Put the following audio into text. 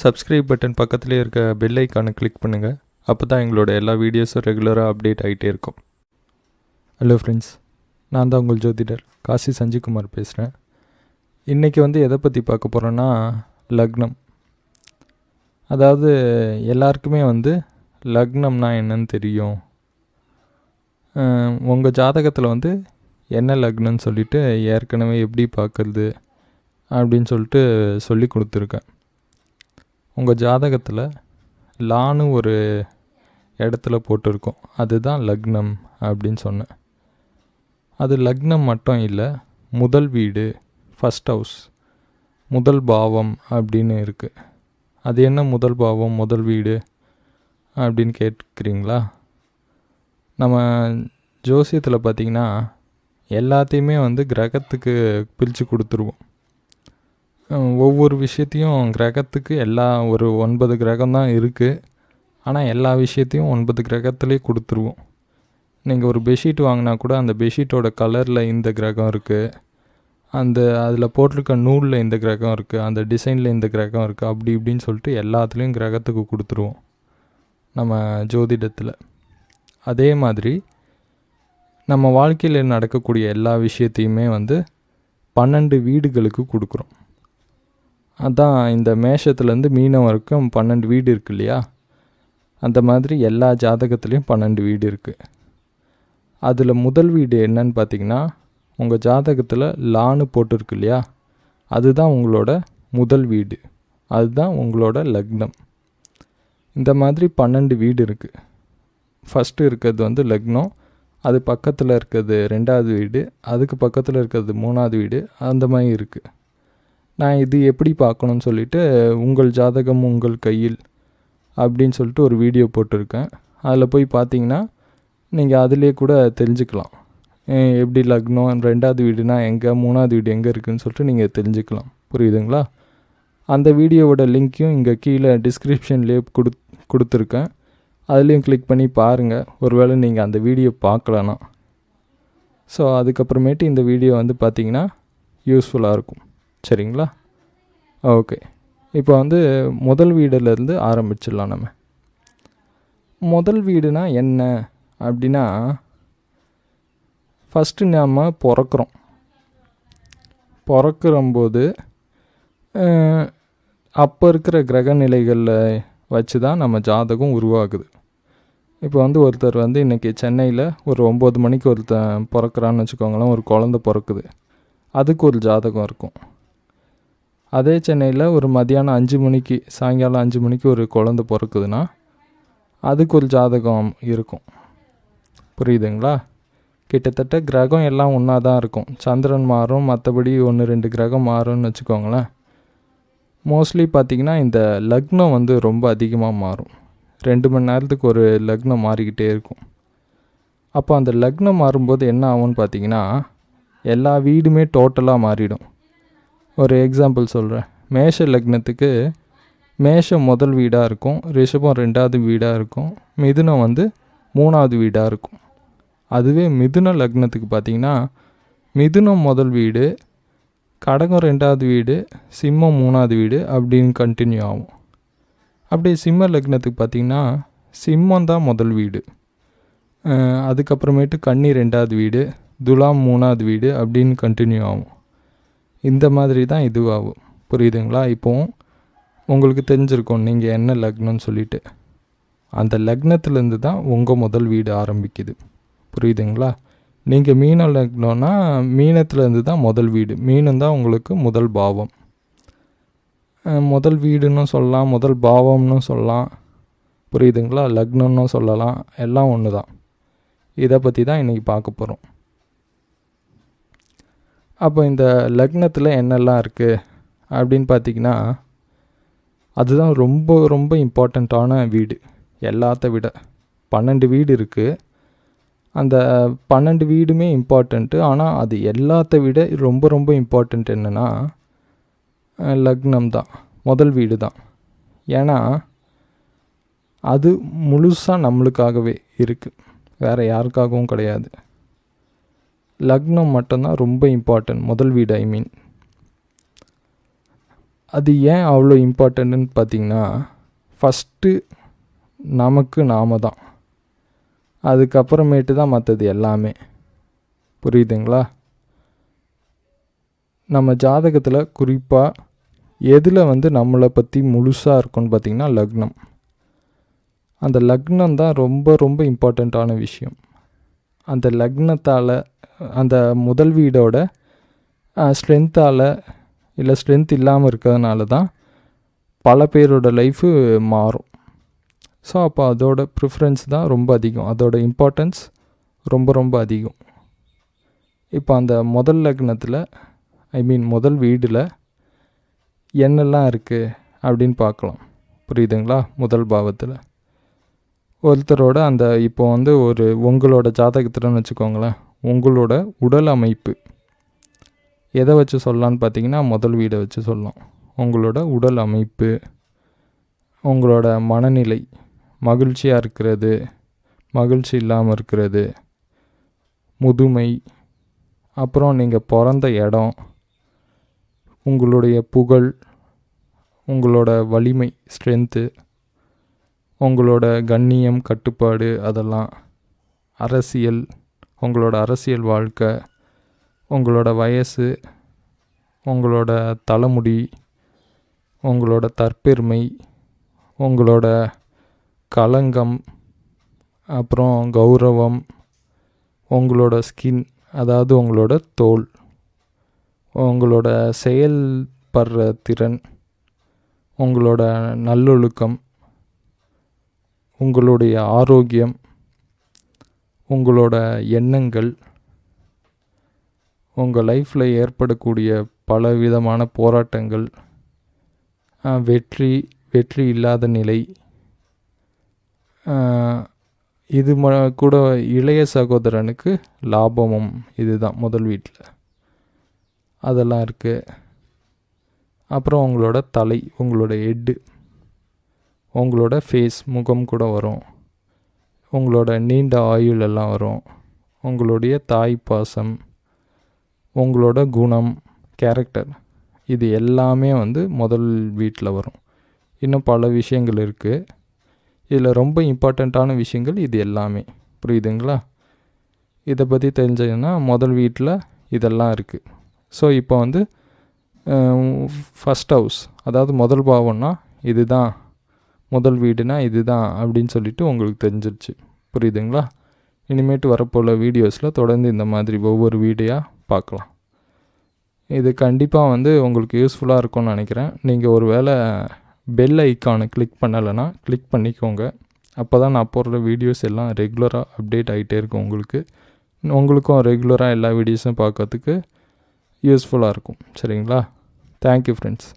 Subscribe button பக்கத்துலேயே இருக்க bell ஐக்கானை கிளிக் பண்ணுங்கள் அப்போ தான் எங்களோட எல்லா வீடியோஸும் ரெகுலராக அப்டேட் ஆகிட்டே இருக்கும். ஹலோ ஃப்ரெண்ட்ஸ் நான் தான் உங்கள் ஜோதிடர் காசி சஞ்சிகுமார் பேசுகிறேன் இன்றைக்கி வந்து எதை பற்றி பார்க்க போகிறோன்னா லக்னம். அதாவது எல்லாருக்குமே வந்து லக்னம்னா என்னன்னு தெரியும். உங்கள் ஜாதகத்தில் வந்து என்ன லக்னம்னு சொல்லிவிட்டு ஏற்கனவே எப்படி பார்க்குறது அப்படின்னு சொல்லிட்டு சொல்லி கொடுத்துருக்கேன். உங்கள் ஜாதகத்தில் லான்னு ஒரு இடத்துல போட்டிருக்கோம். அதுதான் லக்னம் அப்படின்னு சொன்னேன். அது லக்னம் மட்டும் இல்லை முதல் வீடு ஃபஸ்ட் ஹவுஸ் முதல் பாவம் அப்படின்னு இருக்குது அது என்ன முதல் பாவம் முதல் வீடு அப்படின்னு கேட்குறீங்களா? நம்ம ஜோசியத்தில் பார்த்திங்கன்னா எல்லாத்தையுமே வந்து கிரகத்துக்கு பிரித்து கொடுத்துருவோம். ஒவ்வொரு விஷயத்தையும் கிரகத்துக்கு எல்லா ஒரு ஒன்பது கிரகம் தான் இருக்குது ஆனால் எல்லா விஷயத்தையும் ஒன்பது கிரகத்துலேயே கொடுத்துருவோம். நீங்கள் ஒரு பெட்ஷீட் வாங்கினா கூட அந்த பெட்ஷீட்டோட கலரில் இந்த கிரகம் இருக்குது அந்த அதில் போட்டிருக்க நூலில் இந்த கிரகம் இருக்குது அந்த டிசைனில் இந்த கிரகம் இருக்குது அப்படி இப்படின்னு சொல்லிட்டு எல்லாத்துலேயும் கிரகத்துக்கு கொடுத்துருவோம். நம்ம ஜோதிடத்தில். அதே மாதிரி நம்ம வாழ்க்கையில் நடக்கக்கூடிய எல்லா விஷயத்தையுமே வந்து பன்னெண்டு வீடுகளுக்கு கொடுக்குறோம். அதான் இந்த மேஷத்துலேருந்து மீனம் வரைக்கும் பன்னெண்டு வீடு இருக்கு இல்லையா? அந்த மாதிரி எல்லா ஜாதகத்துலேயும் பன்னெண்டு வீடு இருக்குது அதில் முதல் வீடு என்னன்னு பார்த்தீங்கன்னா உங்கள் ஜாதகத்தில் லான்னு போட்டிருக்கு இல்லையா? அதுதான் உங்களோட முதல் வீடு. அதுதான் உங்களோட லக்னம். இந்த மாதிரி பன்னெண்டு வீடு இருக்குது ஃபஸ்ட்டு இருக்கிறது வந்து லக்னம் அது பக்கத்தில் இருக்கிறது ரெண்டாவது வீடு அதுக்கு பக்கத்தில் இருக்கிறது மூணாவது வீடு அந்த மாதிரி இருக்குது நான் இது எப்படி பார்க்கணும்னு சொல்லிட்டு உங்கள் ஜாதகம் உங்கள் கையில் அப்படின்னு சொல்லிட்டு ஒரு வீடியோ போட்டிருக்கேன். அதில் போய் பார்த்தீங்கன்னா நீங்கள் அதிலே கூட தெரிஞ்சுக்கலாம். எப்படி லக்னம் ரெண்டாவது வீடுனா எங்கே மூணாவது வீடு எங்கே இருக்குதுன்னு சொல்லிட்டு நீங்கள் தெரிஞ்சுக்கலாம். புரியுதுங்களா? அந்த வீடியோவோட லிங்க்கையும் இங்கே கீழே டிஸ்கிரிப்ஷன்லேயே கொடு கொடுத்துருக்கேன். அதுலேயும் கிளிக் பண்ணி பாருங்கள் ஒருவேளை நீங்கள் அந்த வீடியோ பார்க்கலனா ஸோ அதுக்கப்புறமேட்டு இந்த வீடியோ வந்து பார்த்தீங்கன்னா யூஸ்ஃபுல்லாக இருக்கும். சரிங்களா? ஓகே. இப்போ வந்து முதல் வீடுலேருந்து ஆரம்பிச்சிடலாம் நம்ம. முதல் வீடுனா என்ன? அப்படின்னா ஃபஸ்ட்டு நாம் பிறக்கிறோம். பிறக்கிறம்போது அப்போ இருக்கிற கிரக நிலைகளில் வச்சு தான் நம்ம ஜாதகம் உருவாகுது. இப்போ வந்து ஒருத்தர் வந்து இன்றைக்கி சென்னையில் ஒரு ஒம்பது மணிக்கு ஒருத்தன் பிறக்கிறான்னு வச்சுக்கோங்களேன் ஒரு குழந்த பிறக்குது. அதுக்கு ஒரு ஜாதகம் இருக்கும். அதே சென்னையில் ஒரு மதியானம் அஞ்சு மணிக்கு சாயங்காலம் அஞ்சு மணிக்கு ஒரு குழந்த பிறக்குதுன்னா அதுக்கு ஒரு ஜாதகம் இருக்கும். புரியுதுங்களா? கிட்டத்தட்ட கிரகம் எல்லாம் ஒன்றா தான் இருக்கும். சந்திரன் மாறும் மற்றபடி ஒன்று ரெண்டு கிரகம் மாறும்னு வச்சுக்கோங்களேன். மோஸ்ட்லி பார்த்திங்கன்னா இந்த லக்னம் வந்து ரொம்ப அதிகமாக மாறும். ரெண்டு மணி நேரத்துக்கு ஒரு லக்னம் மாறிக்கிட்டே இருக்கும். அப்போ அந்த லக்னம் மாறும்போது என்ன ஆகும்னு பார்த்தீங்கன்னா எல்லா வீடுமே டோட்டலாக மாறிடும். ஒரு எக்ஸாம்பிள் சொல்கிறேன் மேஷ லக்னத்துக்கு மேஷம் முதல் வீடாக இருக்கும் ரிஷபம் ரெண்டாவது வீடாக இருக்கும் மிதுனம் வந்து மூணாவது வீடாக இருக்கும். அதுவே மிதுன லக்னத்துக்கு பார்த்தீங்கன்னா மிதுனம் முதல் வீடு கடகம் ரெண்டாவது வீடு சிம்மம் மூணாவது வீடு அப்படின்னு கண்டினியூ ஆகும். அப்படியே சிம்ம லக்னத்துக்கு பார்த்தீங்கன்னா சிம்மம் தான் முதல் வீடு. அதுக்கப்புறமேட்டு கன்னி ரெண்டாவது வீடு துலாம் மூணாவது வீடு அப்படின்னு கண்டினியூ ஆகும். இந்த மாதிரி தான் இதுவாகும். புரியுதுங்களா? இப்போ உங்களுக்கு தெரிஞ்சிருக்கும் நீங்கள் என்ன லக்னம்னு சொல்லிட்டு. அந்த லக்னத்துலேருந்து தான் உங்கள் முதல் வீடு ஆரம்பிக்குது. புரியுதுங்களா? நீங்கள் மீன லக்னம்னா மீனத்துலேருந்து தான் முதல் வீடு. மீனம் தான் உங்களுக்கு முதல் பாவம். முதல் வீடுன்னு சொல்லலாம் முதல் பாவம்னு சொல்லலாம். புரியுதுங்களா? லக்னம்னு சொல்லலாம். எல்லாம் ஒன்று தான் இதை பற்றி தான் இன்றைக்கி பார்க்க போகிறோம் அப்போ இந்த லக்னத்தில் என்னெல்லாம் இருக்குது அப்படின்னு பார்த்தீங்கன்னா அதுதான் ரொம்ப ரொம்ப இம்பார்ட்டண்ட்டான வீடு. எல்லாத்த விட. பன்னெண்டு வீடு இருக்குது அந்த பன்னெண்டு வீடுமே இம்பார்ட்டண்ட்டு. ஆனால் அது எல்லாத்த விட ரொம்ப ரொம்ப இம்பார்ட்டண்ட் என்னென்னா லக்னம் தான். முதல் வீடு தான். ஏன்னா அது முழுசாக நம்மளுக்காகவே இருக்குது வேறு யாருக்காகவும் கிடையாது. லக்னம் மட்டும்தான் ரொம்ப இம்பார்ட்டன்ட் முதல் வீடு ஐ மீன் அது ஏன் அவ்வளோ இம்பார்ட்டன்ட்டுன்னு பார்த்தீங்கன்னா ஃபஸ்ட்டு நமக்கு நாம தான். அதுக்கப்புறமேட்டு தான் மற்றது எல்லாமே. புரியுதுங்களா? நம்ம ஜாதகத்தில் குறிப்பாக எதில் வந்து நம்மளை பற்றி முழுசாக இருக்கும்னு பார்த்திங்கன்னா லக்னம். அந்த லக்னம் தான் ரொம்ப ரொம்ப இம்பார்ட்டண்ட்டான விஷயம். அந்த லக்னத்தால் அந்த முதல் வீடோட ஸ்ட்ரென்த்தால் இல்லை ஸ்ட்ரென்த் இல்லாமல் இருக்கிறதுனால தான் பல பேரோட லைஃபு மாறும். ஸோ அப்போ அதோட ப்ரிஃபரன்ஸ் தான் ரொம்ப அதிகம். அதோட இம்பார்ட்டன்ஸ் ரொம்ப ரொம்ப அதிகம். இப்போ அந்த முதல் லக்னத்தில் ஐ மீன் முதல் வீடில் என்னெல்லாம் இருக்குது அப்படின்னு பார்க்கலாம். புரியுதுங்களா? முதல் பாவத்தில். ஒருத்தரோட அந்த இப்போ வந்து ஒரு உங்களோட ஜாதகத்தில்னு வச்சுக்கோங்களேன் உங்களோட உடல் அமைப்பு. எதை வச்சு சொல்லலான்னு பார்த்தீங்கன்னா முதல் வீடை வச்சு சொல்லலாம். உங்களோட உடல் அமைப்பு உங்களோட மனநிலை மகிழ்ச்சியாக இருக்கிறது மகிழ்ச்சி இல்லாமல் இருக்கிறது முதுமை அப்புறம் நீங்கள் பிறந்த இடம் உங்களுடைய புகழ் உங்களோட வலிமை ஸ்ட்ரென்த்து உங்களோட கண்ணியம் கட்டுப்பாடு அதெல்லாம் அரசியல் உங்களோட அரசியல் வாழ்க்கை உங்களோட வயசு உங்களோட தலைமுடி உங்களோட தற்பெருமை உங்களோட களங்கம் அப்புறம் கௌரவம் உங்களோட ஸ்கின் அதாவது உங்களோட தோல் உங்களோட செயல்படுற திறன் உங்களோட நல்லொழுக்கம் உங்களுடைய ஆரோக்கியம் உங்களோட எண்ணங்கள் உங்கள் லைஃப்பில் ஏற்படக்கூடிய பல விதமான போராட்டங்கள் வெற்றி வெற்றி இல்லாத நிலை இது ம கூட இளைய சகோதரனுக்கு லாபமும் இதுதான் முதல் வீட்டில் அதெல்லாம் இருக்குது அப்புறம் உங்களோட தலை உங்களோட ஹெட்டு உங்களோட ஃபேஸ் முகம் கூட வரும். உங்களோட நீண்ட ஆயுள் எல்லாம் வரும். உங்களுடைய தாய் பாசம் உங்களோட குணம் கேரக்டர் இது எல்லாமே வந்து முதல் வீட்டில் வரும். இன்னும் பல விஷயங்கள் இருக்குது இதில் ரொம்ப இம்பார்ட்டண்ட்டான விஷயங்கள் இது எல்லாமே. புரியுதுங்களா? இதை பற்றி தெரிஞ்சதுன்னா முதல் வீட்டில் இதெல்லாம் இருக்குது ஸோ இப்போ வந்து ஃபஸ்ட் ஹவுஸ் அதாவது முதல் பாவம்னா இதுதான். முதல் வீடுனா இதுதான் அப்படின்னு சொல்லிட்டு உங்களுக்கு தெரிஞ்சிருச்சு. புரியுதுங்களா? இனிமேட்டு வரப்போல வீடியோஸில் தொடர்ந்து இந்த மாதிரி ஒவ்வொரு வீடியோயாக பார்க்கலாம். இது கண்டிப்பாக வந்து உங்களுக்கு யூஸ்ஃபுல்லாக இருக்கும்னு நினைக்கிறேன். நீங்கள் ஒரு வேளை பெல் ஐக்கானை கிளிக் பண்ணலைன்னா கிளிக் பண்ணிக்கோங்க. அப்போ தான் நான் போடுற வீடியோஸ் எல்லாம் ரெகுலராக அப்டேட் ஆகிட்டே இருக்கும் உங்களுக்கு. உங்களுக்கும் ரெகுலராக எல்லா வீடியோஸும் பார்க்கறதுக்கு யூஸ்ஃபுல்லாக இருக்கும். சரிங்களா? Thank you friends